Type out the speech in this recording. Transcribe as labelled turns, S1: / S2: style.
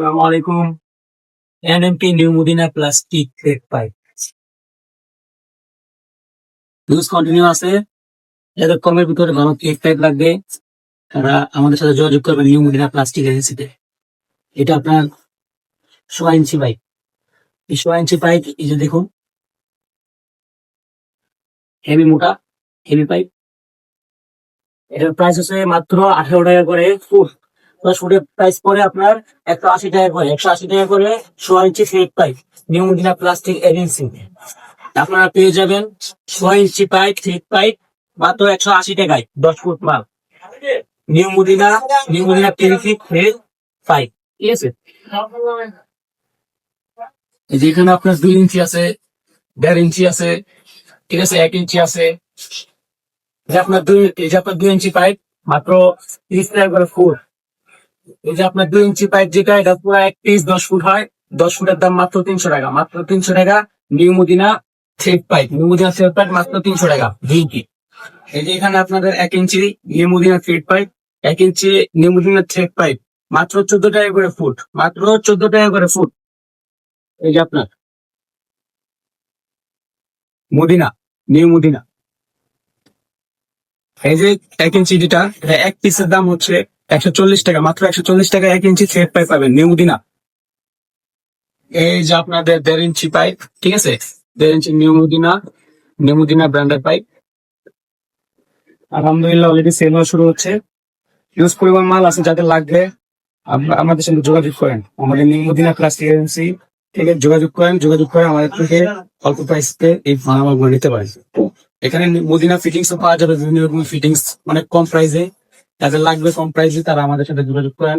S1: আসসালামু আলাইকুম। NMP new Madina plastic thread pipe. Use continue আছে। যাদের কমের ভিতরে ভালো কেক পাইপ লাগবে? তারা আমাদের সাথে যোগাযোগ করবেন নিউ মদিনা প্লাস্টিক এজেন্সিতে। এটা আপনার সোয়া ইঞ্চি পাইপ এই সোয়া ইঞ্চি পাইপ এই যে দেখুন। হেভি মোটা হেভি পাইপ এটার প্রাইস হচ্ছে মাত্র আঠারো টাকা করে। ফুট দশ ফুটের প্রাইস পরে আপনার একশো আশি টাকা করে, একশো আশি টাকা করে সোয়া inch thread pipe new Madina plastic agency আপনারা পেয়ে যাবেন ছয় ইঞ্চি পাইপ থ্রেড পাইপ মাত্র একশো আশি টাকায়, দশ ফুট মাল new Madina new Madina PVC thread pipe ঠিক আছে? এই যে এখানে আপনার দুই ইঞ্চি আছে, দেড় ইঞ্চি আছে, ঠিক আছে, এক ইঞ্চি আছে। আপনার দুই আপনার দুই ইঞ্চি পাইপ মাত্র তিরিশ টাকা করে ফুট। এই যে আপনার দুই ইঞ্চি পাইপ যেটা এটা পুরো এক পিস দশ ফুট হয়, দশ ফুটের দাম মাত্র তিনশো টাকা। মাত্র তিনশো টাকা new Madina thread pipe new Madina thread pipe মাত্র তিনশো টাকা, দুই ইঞ্চি এই যে এখানে আপনাদের এক inch new Madina thread pipe এক inch new Madina thread pipe মাত্র চোদ্দ টাকা করে ফুট, মাত্র চোদ্দ টাকা করে ফুট। এই যে আপনার মদিনা, নিউ মদিনা। এই যে এক ইঞ্চি যেটা এক পিসের দাম হচ্ছে একশো চল্লিশ টাকা, মাত্র একশো চল্লিশ টাকা এক ইঞ্চি থ্রেড পাইপ পাবেন, নিউ মদিনা এই যে আপনাদের দেড় ইঞ্চি পাইপ, ঠিক আছে? দেড় inch new Madina new Madina ব্র্যান্ডের পাইপ। আলহামদুলিল্লাহ অলরেডি সেল হওয়া শুরু হচ্ছে। ইউজ পরিমাণ মাল আছে যাদের লাগবে আমাদের সঙ্গে যোগাযোগ করেন। আমাদের নিউ মদিনা প্লাস্টিক এজেন্সি থেকে যোগাযোগ করেন, যোগাযোগ করে আমাদের থেকে অল্প প্রাইসে এই মালামালগুলো নিতে পারেন। এখানে মদিনা ফিটিংস পাওয়া যাবে, বিভিন্ন রকমের ফিটিংস অনেক কম প্রাইসে যাদের লাগবে কম প্রাইসে তারা আমাদের সাথে যোগাযোগ করেন।